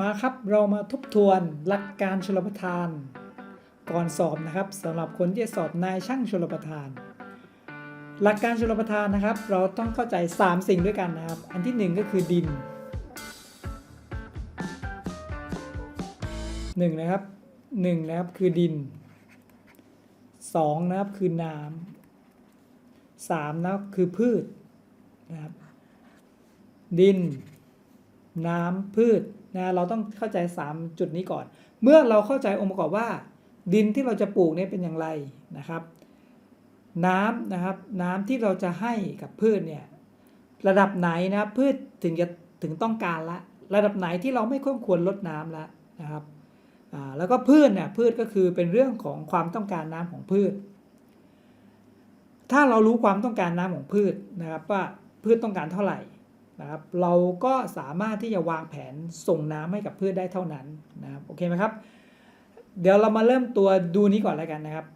มาครับเรามาทบทวนหลักการชลประทาน ก่อนสอบนะครับสำหรับคนที่สอบนายช่างชลประทาน หลักการชลประทานนะครับ เราต้องเข้าใจ 3 สิ่งด้วยกันนะครับ อันที่ 1 ก็คือดิน1นะครับ1นะครับคือดิน 2 นะครับคือน้ำ3นะครับคือพืชนะครับดิน น้ำพืช นะเราต้องเข้าใจ 3 จุดนี้ก่อน เมื่อเราเข้าใจองค์ประกอบว่า ดินที่เราจะปลูกเนี่ยเป็นอย่างไรนะครับ น้ำนะครับน้ำที่เราจะให้กับพืชเนี่ยระดับไหนนะครับพืชถึงจะถึงต้องการละ ระดับไหนที่เราไม่ควรลดน้ำละนะครับอ่าแล้วก็พืชเนี่ยพืชก็คือเป็นเรื่องของความต้องการน้ำของพืช ถ้าเรารู้ความต้องการน้ำของพืชนะครับว่าพืชต้องการเท่าไหร่ นะครับเราก็สามารถที่จะวางแผนส่งน้ำให้กับพืชได้เท่านั้นนะครับโอเคไหมครับ เดี๋ยวเรามาเริ่มตัวดูนี้ก่อนแล้วกันนะครับ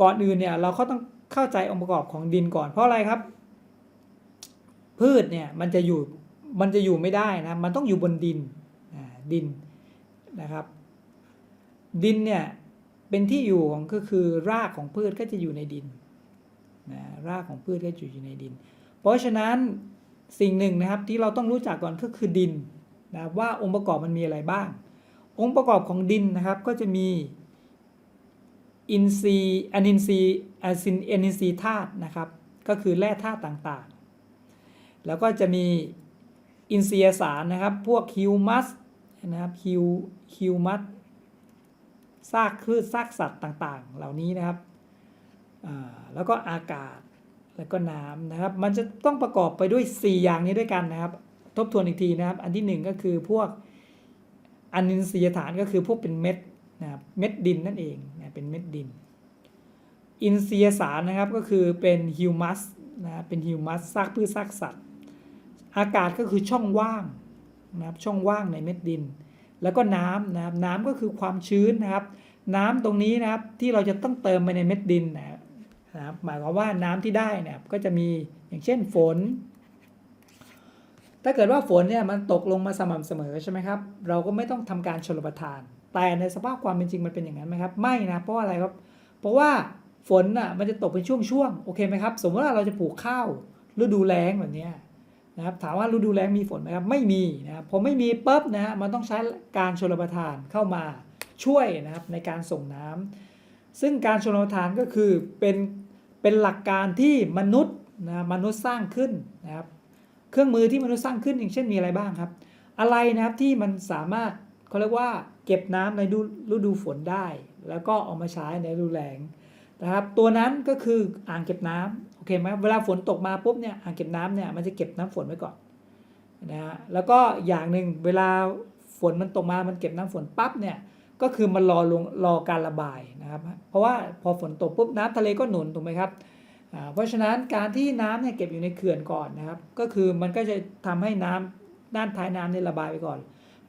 ก่อนอื่นเนี่ยเราก็ต้องเข้าใจองค์ประกอบของดินก่อนเพราะอะไรครับ พืชเนี่ยมันจะอยู่มันจะอยู่ไม่ได้นะมันต้องอยู่บนดินดินนะครับ ดินเนี่ยเป็นที่อยู่ของก็คือรากของพืชก็จะอยู่ในดินนะรากของพืชก็จะอยู่ในดิน เพราะฉะนั้น สิ่งหนึ่งนะครับที่เราต้องรู้จักก่อนก็คือดินนะว่าองค์ประกอบมันมีอะไรบ้าง องค์ประกอบของดินนะครับก็จะมีอินทรีย์อนินทรีย์อซินเอนินทรีย์ธาตุนะครับก็คือแร่ธาตุต่างๆ แล้วก็จะมีอินทรียสารนะครับ พวกฮิวมัสนะครับฮิวฮิวมัสซากพืชซากสัตว์ต่างๆ เหล่านี้นะครับแล้วก็อากาศ แล้วก็น้ำนะครับ มันจะต้องประกอบไปด้วย 4 อย่างนี้ด้วยกันนะครับ ทบทวนอีกทีนะครับ อันที่ 1 ก็คือพวกอันินทรียฐานก็คือพวกเป็นเม็ดนะครับเม็ดดินนั่นเองนะเป็นเม็ดดิน อินทรียสารนะครับก็คือเป็นฮิวมัสนะเป็นฮิวมัสซากพืชซากสัตว์ อากาศก็คือช่องว่างนะครับช่องว่างในเม็ดดิน แล้วก็น้ำนะครับน้ำก็คือความชื้นนะครับ น้ำตรงนี้นะครับที่เราจะต้องเติมไปในเม็ดดินนะครับ นะครับหมายความว่าน้ำที่ได้เนี่ยก็จะมีอย่างเช่นฝน ถ้าเกิดว่าฝนเนี่ยมันตกลงมาสม่ำเสมอใช่ไหมครับ เราก็ไม่ต้องทำการชลประทาน แต่ในสภาพความเป็นจริงมันเป็นอย่างนั้นไหมครับ ไม่นะ เพราะว่าอะไรครับ เพราะว่าฝนอะมันจะตกเป็นช่วงๆ โอเคไหมครับ สมมติว่าเราจะปลูกข้าวฤดูแล้งแบบนี้นะครับ ถามว่าฤดูแล้งมีฝนไหมครับ ไม่มีนะครับ พอไม่มีปุ๊บนะฮะ มันต้องใช้การชลประทานเข้ามาช่วยนะครับในการส่งน้ำ ซึ่งการชลประทานก็คือเป็นเป็นหลักการที่มนุษย์นะมนุษย์สร้างขึ้นนะครับเครื่องมือที่มนุษย์สร้างขึ้นอย่างเช่นมีอะไรบ้างครับ อะไรนะครับที่มันสามารถเขาเรียกว่าเก็บน้ำในฤดูฝนได้ แล้วก็เอามาใช้ในฤดูแล้งนะครับตัวนั้นก็คืออ่างเก็บน้ำโอเคไหมเวลาฝนตกมาปุ๊บเนี่ยอ่างเก็บน้ำเนี่ยมันจะเก็บน้ำฝนไว้ก่อนนะฮะแล้วก็อย่างหนึ่งเวลาฝนมันตกมามันเก็บน้ำฝนปั๊บเนี่ย ก็คือมันรอลงรอการระบายนะครับ เพราะว่าพอฝนตกปุ๊บน้ำทะเลก็หนุนถูกไหมครับเพราะฉะนั้นการที่น้ำเนี่ยเก็บอยู่ในเขื่อนก่อนนะครับ ก็คือมันก็จะทำให้น้ำด้านท้ายน้ำเนี่ยระบายไปก่อน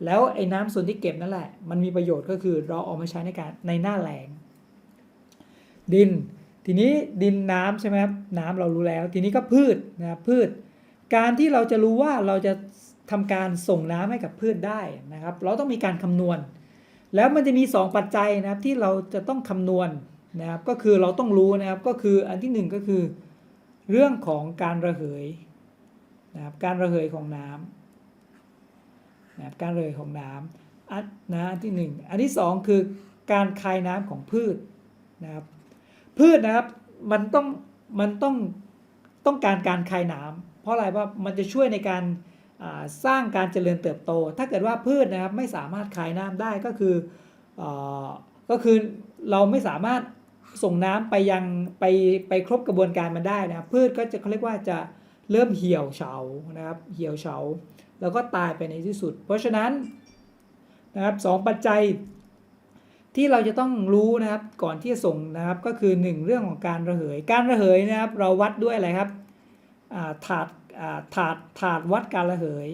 แล้วไอ้น้ำส่วนที่เก็บนั่นแหละ มันมีประโยชน์ก็คือเราเอามาใช้ในการในหน้าแล้งดิน ทีนี้ดินน้ำใช่ไหมครับน้ำเรารู้แล้ว ทีนี้ก็พืชนะครับพืช การที่เราจะรู้ว่าเราจะทำการส่งน้ำให้กับพืชได้นะครับ เราต้องมีการคำนวณ แล้วมันจะมี 2 ปัจจัยนะครับที่เราจะต้องคำนวณนะครับก็คือเราต้องรู้นะครับก็คืออันที่หนึ่งก็คือ เรื่องของการระเหยนะครับการระเหยของน้ำนะครับการระเหยของน้ำอันนะอันที่หนึ่งอันที่สองคือการคายน้ำของพืชนะครับพืชนะครับมันต้องมันต้องต้องการการคายน้ำเพราะอะไรว่ามันจะช่วยในการ สร้างการเจริญเติบโต ถ้าเกิดว่าพืชนะครับไม่สามารถคายน้ำได้ก็คืออก็คือเราไม่สามารถส่งน้ำไปยังไปไปครบกระบวนการมันได้นะพืชก็จะเขาเรียกว่าจะเริ่มเหี่ยวเฉานะครับเหี่ยวเฉาแล้วก็ตายไปในที่สุด เพราะฉะนั้นนะครับสองปัจจัยที่เราจะต้องรู้นะครับก่อนที่จะส่งนะครับก็คือ 1 เรื่องของการระเหย การระเหยนะครับเราวัดด้วยอะไรครับถาด ถาดถาดวัดการระเหย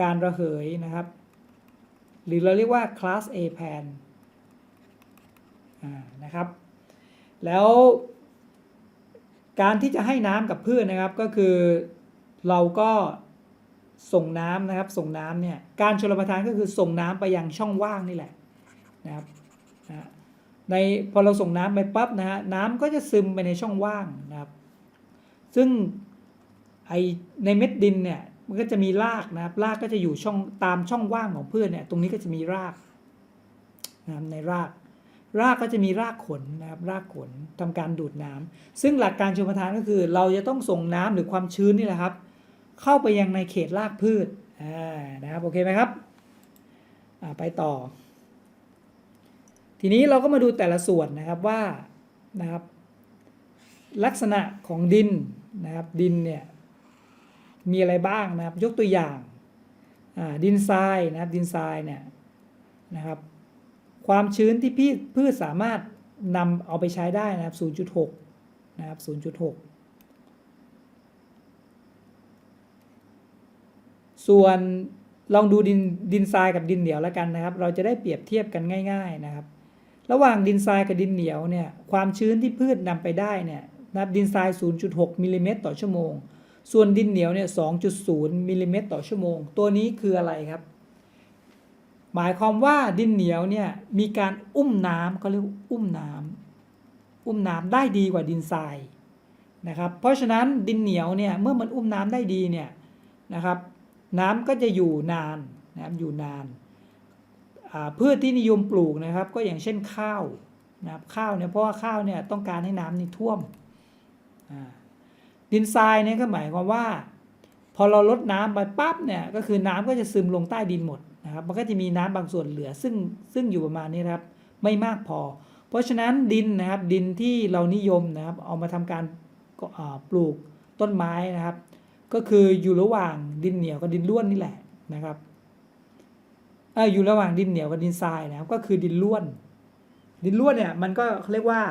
การระเหยนะครับ หรือเราเรียกว่า class A pan นะครับ แล้วการที่จะให้น้ำกับพืชนะครับก็คือเราก็ส่งน้ำนะครับ ส่งน้ำเนี่ยการชลประทานก็คือส่งน้ำไปยังช่องว่างนี่แหละนะครับนะในพอเราส่งน้ำไปปั๊บนะฮะน้ำก็จะซึมไปในช่องว่างนะครับ ซึ่งไอในเม็ดดินเนี่ยมันก็จะมีรากนะครับรากก็จะอยู่ช่องตามช่องว่างของพืชเนี่ยตรงนี้ก็จะมีรากนะครับในราก รากก็จะมีรากขนนะครับรากขนทำการดูดน้ำซึ่งหลักการชลประทานก็คือ เราจะต้องส่งน้ำหรือความชื้นนี่แหละครับ เข้าไปยังในเขตรากพืชนะครับโอเคไหมครับไปต่อ ทีนี้เราก็มาดูแต่ละส่วนนะครับว่านะครับลักษณะของดิน นะครับดินเนี่ยมีอะไรบ้างนะครับ ยกตัวอย่างดินทรายนะครับดินทรายเนี่ยนะครับ ความชื้นที่พืชพืชสามารถนำเอาไปใช้ได้นะครับ 0.6 นะครับ 0.6 ส่วนลองดูดินดินทรายกับดินเหนียวแล้วกันนะครับ เราจะได้เปรียบเทียบกันง่าย ๆนะครับ ระหว่างดินทรายกับดินเหนียวเนี่ยความชื้นที่พืชนำไปได้เนี่ย นับดินทราย 0.6มิลลิเมตรต่อชั่วโมง ส่วนดินเหนียวเนี่ย 2.0มิลลิเมตรต่อชั่วโมง ตัวนี้คืออะไรครับ หมายความว่าดินเหนียวเนี่ยมีการอุ้มน้ำเขาเรียกอุ้มน้ำอุ้มน้ำได้ดีกว่าดินทรายนะครับ เพราะฉะนั้นดินเหนียวเนี่ยเมื่อมันอุ้มน้ำได้ดีเนี่ยนะครับ น้ำก็จะอยู่นานนะครับอยู่นานพืชที่นิยมปลูกนะครับ ก็อย่างเช่นข้าวนะครับข้าวเนี่ยเพราะว่าข้าวเนี่ยต้องการให้น้ำนี่ท่วม ดินทรายเนี่ยก็หมายความว่า พอเราลดน้ำไปปั๊บเนี่ยก็คือน้ำก็จะซึมลงใต้ดินหมดนะครับมันก็จะมีน้ำบางส่วนเหลือซึ่งซึ่งอยู่ประมาณนี้นะครับไม่มากพอ เพราะฉะนั้นดินนะครับดินที่เรานิยมนะครับเอามาทำการปลูกต้นไม้นะครับ ก็คืออยู่ระหว่างดินเหนียวกับดินร่วนนี่แหละนะครับเอออยู่ระหว่างดินเหนียวกับดินทรายนะครับ ก็คือดินร่วน ดินร่วนเนี่ยมันก็เขาเรียกว่า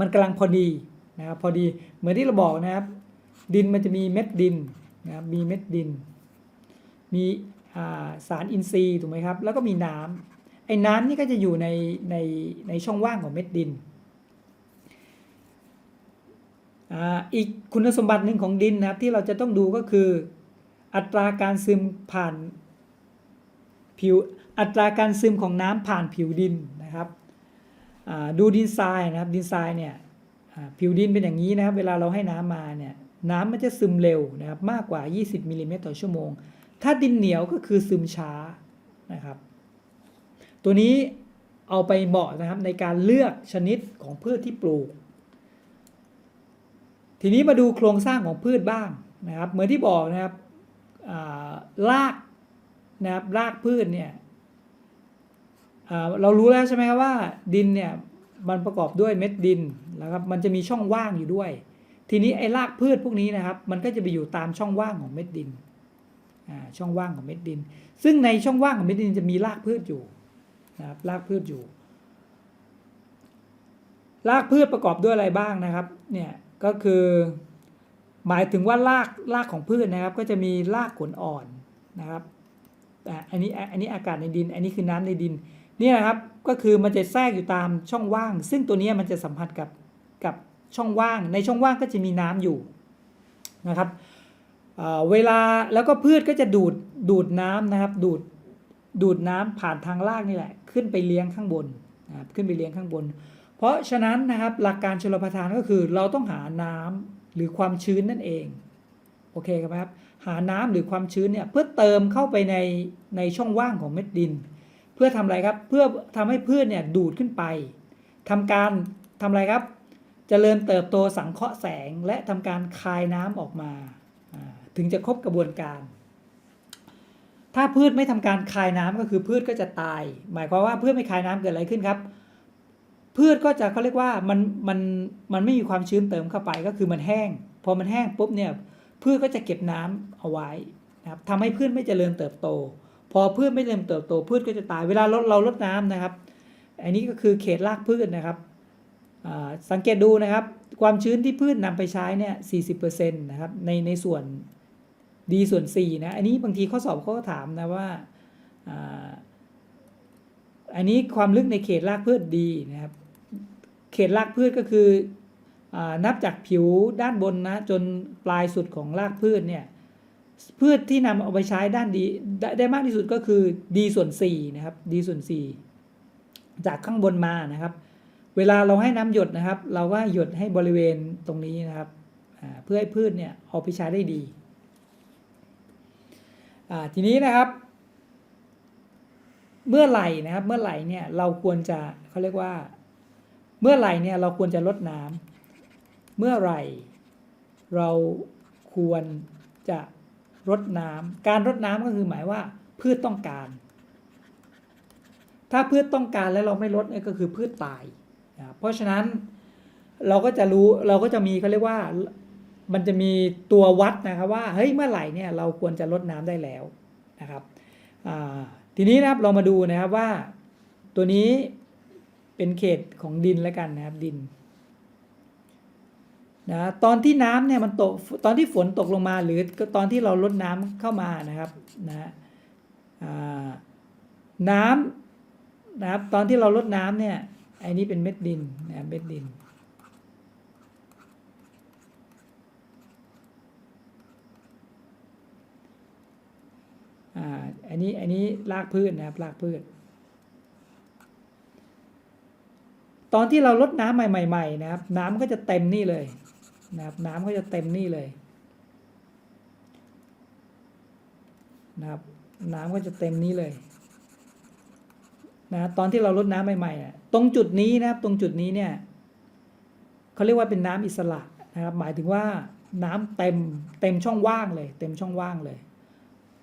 มันกำลังพอดี นะครับพอดีเหมือนที่เราบอกนะครับ ดินมันจะมีเม็ดดินนะครับมีเม็ดดิน มีสารอินทรีย์ถูกไหมครับ แล้วก็มีน้ำไอ้น้ำนี่ก็จะอยู่ในในในช่องว่างของเม็ดดินอีกคุณสมบัติหนึ่งของดินนะครับที่เราจะต้องดูก็คือ อัตราการซึมผ่านผิวอัตราการซึมของน้ำผ่านผิวดินนะครับดูดินทรายนะครับดินทรายเนี่ย ผิวดินเป็นอย่างนี้นะครับ เวลาเราให้น้ำมาเนี่ยน้ำมันจะซึมเร็วนะครับมากกว่า 20มิลลิเมตรต่อชั่วโมง ถ้าดินเหนียวก็คือซึมช้านะครับ ตัวนี้เอาไปเหมาะนะครับในการเลือกชนิดของพืชที่ปลูก ทีนี้มาดูโครงสร้างของพืชบ้างนะครับ เหมือนที่บอกนะครับารากนะครับรากพืชเนี่ยเรารู้แล้วใช่ไหมครับว่าดินเนี่ย มันประกอบด้วยเม็ดดินแล้วครับมันจะมีช่องว่างอยู่ด้วย ทีนี้ไอ้รากพืชพวกนี้นะครับ มันก็จะไปอยู่ตามช่องว่างของเม็ดดินอ่าช่องว่างของเม็ดดิน ซึ่งในช่องว่างของเม็ดดินจะมีรากพืชอยู่นะครับรากพืชอยู่รากพืชประกอบด้วยอะไรบ้างนะครับเนี่ยก็คือหมายถึงว่ารากรากของพืชนะครับ ก็จะมีรากขนอ่อนนะครับอันนี้อันนี้อากาศในดิน อันนี้คือน้ำในดิน เนี่ยนะครับก็คือมันจะแทรกอยู่ตามช่องว่าง ซึ่งตัวนี้มันจะสัมผัสกับกับช่องว่าง ในช่องว่างก็จะมีน้ำอยู่นะครับเเวลาแล้วก็พืชก็จะดูดดูดน้ำนะครับ ดูดดูดน้ำผ่านทางรากนี่แหละ ขึ้นไปเลี้ยงข้างบนนะครับขึ้นไปเลี้ยงข้างบน เพราะฉะนั้นนะครับหลักการชลประทานก็คือเราต้องหาน้ำหรือความชื้นนั่นเองโอเคครับหาน้ำหรือความชื้นเนี่ยเพื่อเติมเข้าไปในในช่องว่างของเม็ดดิน เพื่อทำอะไรครับ เพื่อทำให้พืชเนี่ยดูดขึ้นไปทำการทำอะไรครับจเจริญเติบโตสังเคราะห์แสงและทำการคายน้ำออกมาอ่าถึงจะครบกระบวนการ ถ้าพืชไม่ทำการคายน้ำก็คือพืชก็จะตาย หมายความว่าพืชไม่คายน้ำเกิดอะไรขึ้นครับ พืชก็จะเขาเรียกว่ามันมันมันไม่มีความชื้นเติมเข้าไปก็คือมันแห้ง พอมันแห้งปุ๊บเนี่ยพืชก็จะเก็บน้ำเอาไว้นะครับทำให้พืชไม่เจริญเติบโต พอพืชไม่เริญเติบโตพืชก็จะตายเวลาเราเราลดน้ำนะครับ อันนี้ก็คือเขตรากพืชนะครับสังเกตดูนะครับ ความชื้นที่พืชนำไปใช้เนี่ย40%นะครับในในส่วน D ส่วน4นะอันนี้บางทีข้อสอบเขาก็ถามนะว่าอันนี้ความลึกในเขตรากพืชดีนะครับ เขตรากพืชก็คืออนับจากผิวด้านบนนะจนปลายสุดของรากพืชเนี่ย พืชที่นำเอาไปใช้ด้านดีได้ได้มากที่สุดก็คือ d ส่วน4นะครับ d ส่วน 4 จากข้างบนมานะครับ เวลาเราให้น้ำหยดนะครับ เราก็หยดให้บริเวณตรงนี้นะครับเพื่อให้พืชเนี่ยเอาไปใช้ได้ดีทีนี้นะครับ เมื่อไหร่นะครับเมื่อไหร่เนี่ยเราควรจะเขาเรียกว่า เมื่อไหร่เนี่ยเราควรจะลดน้ำเมื่อไหร่ เราควรจะ รดน้ำการรดน้ำก็คือหมายว่า พืชต้องการ ถ้าพืชต้องการแล้วเราไม่ลดเนี่ยก็คือพืชตายนะเพราะฉะนั้นเราก็จะรู้เราก็จะมีเขาเรียกว่ามันจะมีตัววัดนะครับว่าเฮ้ยเมื่อไหร่เนี่ยเราควรจะลดน้ำได้แล้วนะครับทีนี้นะครับเรามาดูนะครับว่าตัวนี้เป็นเขตของดินแล้วกันนะครับดิน นะตอนที่น้ำเนี่ยมันตกตอนที่ฝนตกลงมาหรือตอนที่เราลดน้ำเข้ามานะครับนะน้ำนะครับตอนที่เราลดน้ำเนี่ยไอ้นี้เป็นเม็ดดินนะเม็ดดินอ่าอันนี้อันนี้รากพืชนะครับรากพืช ตอนที่เราลดน้ำใหม่ๆนะครับ น้ำก็จะเต็มนี่เลย นะครับน้ำก็จะเต็มนี่เลยนะครับน้ำก็จะเต็มนี้เลยนะตอนที่เราลดน้ำใหม่ๆอะตรงจุดนี้นะครับตรงจุดนี้เนี่ยเขาเรียกว่าเป็นน้ำอิสระนะครับหมายถึงว่าน้ำเต็มเต็มช่องว่างเลย เต็มช่องว่างเลย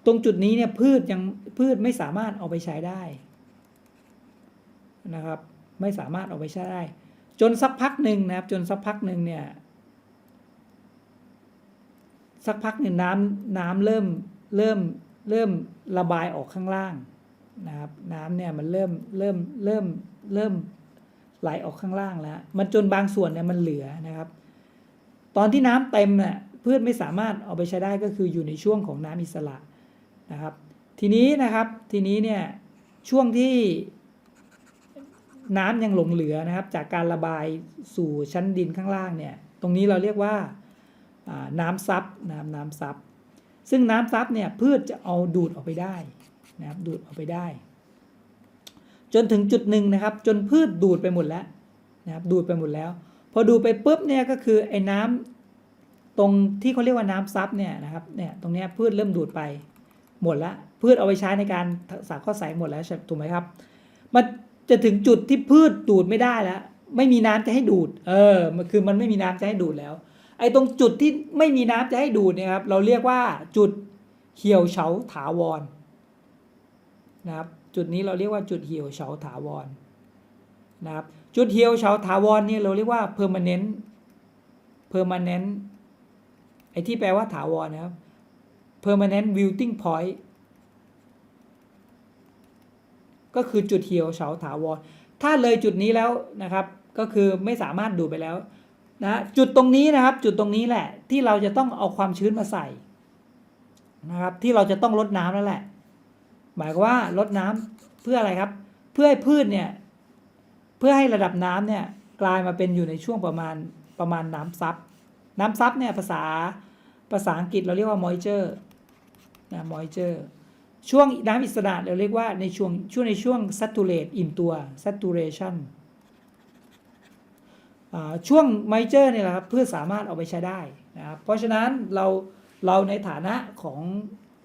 ตรงจุดนี้เนี่ยพืชยังพืชไม่สามารถเอาไปใช้ได้นะครับ ไม่สามารถเอาไปใช้ได้ จนสักพักหนึ่งนะครับ จนสักพักหนึ่งเนี่ย สักพักหนึ่งน้ำน้ำเริ่มเริ่มเริ่มระบายออกข้างล่างนะครับน้ำเนี่ยมันเริ่มเริ่มเริ่มเริ่มไหลออกข้างล่างแล้ว มันจนบางส่วนเนี่ยมันเหลือนะครับ ตอนที่น้ำเต็มเนี่ยพืชไม่สามารถเอาไปใช้ได้ก็คืออยู่ในช่วงของน้ำอิสระนะครับ ทีนี้นะครับทีนี้เนี่ยช่วงที่น้ำยังหลงเหลือนะครับ จากการระบายสู่ชั้นดินข้างล่างเนี่ย ตรงนี้เราเรียกว่า น้ำซับนะครับน้ำซับซึ่งน้ำซับเนี่ยพืชจะเอาดูดออกไปได้นะครับดูดออกไปได้ จนถึงจุดหนึ่งนะครับ จนพืชดูดไปหมดแล้วนะครับดูดไปหมดแล้ว พอดูดไปปุ๊บเนี่ยก็คือไอ้น้ำตรงที่เขาเรียกว่าน้ำซับเนี่ยนะครับเนี่ยตรงเนี้ยพืชเริ่มดูดไปหมดแล้วพืชเอาไปใช้ในการสาข้อใสหมดแล้วใช่ถูกไหมครับมันจะถึงจุดที่พืชดูดไม่ได้แล้ว ไม่มีน้ำจะให้ดูด เออมันคือมันไม่มีน้ำจะให้ดูดแล้ว ไอ้ตรงจุดที่ไม่มีน้ำจะให้ดูดเนี่ยครับ เราเรียกว่าจุดเหี่ยวเฉาถาวรนะครับ จุดนี้เราเรียกว่าจุดเหี่ยวเฉาถาวรนะครับ จุดเหี่ยวเฉาถาวรเนี่ยเราเรียกว่า permanent permanent ไอ้ที่แปลว่าถาวรนะครับ permanent wilting point ก็คือจุดเหี่ยวเฉาถาวร ถ้าเลยจุดนี้แล้วนะครับ ก็คือไม่สามารถดูไปแล้ว นะจุดตรงนี้นะครับ จุดตรงนี้แหละ ที่เราจะต้องเอาความชื้นมาใส่นะครับ ที่เราจะต้องลดน้ำแล้วแหละ หมายว่าลดน้ำเพื่ออะไรครับ เพื่อให้พืชเนี่ย เพื่อให้ระดับน้ำเนี่ยกลายมาเป็นอยู่ในช่วงประมาณประมาณน้ำซับน้ำซับเนี่ยภาษาภาษาอังกฤษเราเรียกว่า moisture นะ moisture ช่วงน้ำอิสระเราเรียกว่าในช่วงช่วงในช่วง saturate อิ่มตัว saturation ช่วง moisture เนี่ยแหละครับเพื่อสามารถเอาไปใช้ได้นะครับเพราะฉะนั้นเราเราในฐานะของ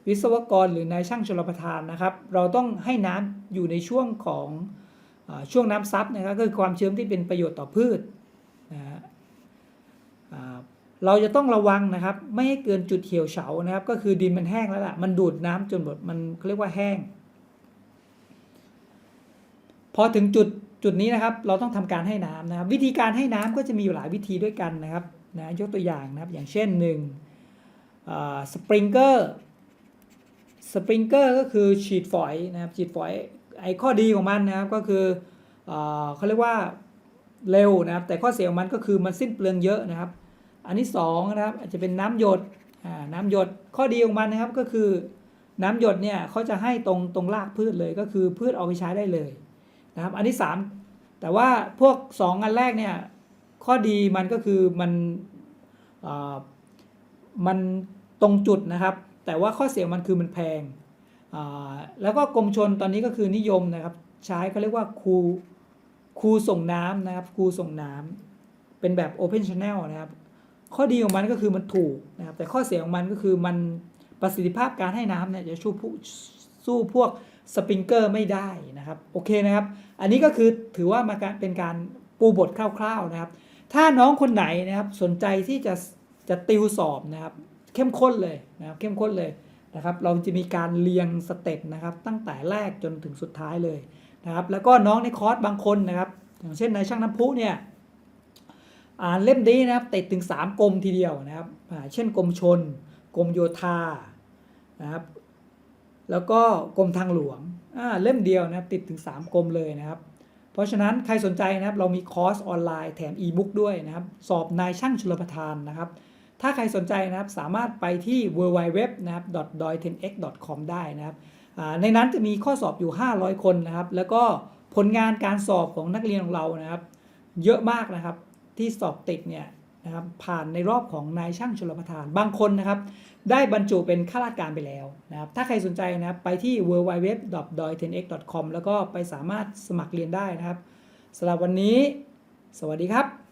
วิศวกรหรือนายช่างชลประทานนะครับ เราต้องให้น้ำอยู่ในช่วงของอช่วงน้ำซับนะครับก็คือความชื้นที่เป็นประโยชน์ต่อพืชนะฮะเราจะต้องระวังนะครับ ไม่ให้เกินจุดเหี่ยวเฉานะครับ ก็คือดินมันแห้งแล้วล่ะมันดูดน้ำจนหมดมันเรียกว่าแห้ง พอถึงจุด จุดนี้นะครับเราต้องทำการให้น้ำนะครับ วิธีการให้น้ำก็จะมีอยู่หลายวิธีด้วยกันนะครับนะยกตัวอย่างนะครับ อย่างเช่นหนึ่งสปริงเกอร์สปริงเกอร์ก็คือฉีดฝอยนะครับฉีดฝอยไอ้ข้อดีของมันนะครับก็คือเอเขาเรียกว่าเร็วนะครับ แต่ข้อเสียของมันก็คือมันสิ้นเปลืองเยอะนะครับ อันที่สองนะครับอาจจะเป็นน้ำหยดน้ำหยดข้อดีของมันนะครับก็คือน้ำหยดเนี่ยเขาจะให้ตรงตรงรากพืชเลยก็คือพืชเอาไปใช้ได้เลย นะครับ อันที่สามแต่ว่าพวกสองอันแรกเนี่ย ข้อดีมันก็คือมันมันตรงจุดนะครับ แต่ว่าข้อเสียมันคือมันแพง แล้วก็กรมชนตอนนี้ก็คือนิยมนะครับ ใช้เขาเรียกว่าคูคูส่งน้ำนะครับคูส่งน้ำเป็นแบบ Open Channel นะครับ ข้อดีของมันก็คือมันถูกนะครับ แต่ข้อเสียของมันก็คือมันประสิทธิภาพการให้น้ำเนี่ยจะสู้ผู้สู้พวก สปริงเกอร์ไม่ได้นะครับโอเคนะครับ อันนี้ก็คือถือว่ามาเป็นการปูบทคร่าวๆนะครับ ถ้าน้องคนไหนนะครับสนใจที่จะจะติวสอบนะครับ เข้มข้นเลยนะครับเข้มข้นเลยนะครับ เราจะมีการเรียงสเต็ปนะครับ ตั้งแต่แรกจนถึงสุดท้ายเลยนะครับ แล้วก็น้องในคอร์สบางคนนะครับ อย่างเช่นในช่างน้ำพุเนี่ยอ่านเล่มนี้นะครับติดถึง 3กรมทีเดียวนะครับเช่นกรมชนกรมโยธานะครับ แล้วก็กรมทางหลวงเล่มเดียวนะครับติดถึง 3กรมเลยนะครับ เพราะฉะนั้นใครสนใจนะครับเรามีคอร์สออนไลน์แถมอีบุ๊กด้วยนะครับ สอบนายช่างชลประทานนะครับ ถ้าใครสนใจนะครับสามารถไปที่ www .doi10x.com ได้นะครับในนั้นจะมีข้อสอบอยู่ 500 คนนะครับ แล้วก็ผลงานการสอบของนักเรียนของเรานะครับ เยอะมากนะครับที่สอบติดเนี่ยนะครับผ่านในรอบของนายช่างชลประทานบางคนนะครับ ได้บรรจุเป็นข้าราชการไปแล้วนะครับ ถ้าใครสนใจนะครับ ไปที่ www.doi10x.com แล้วก็ไปสามารถสมัครเรียนได้นะครับสำหรับวันนี้ สวัสดีครับ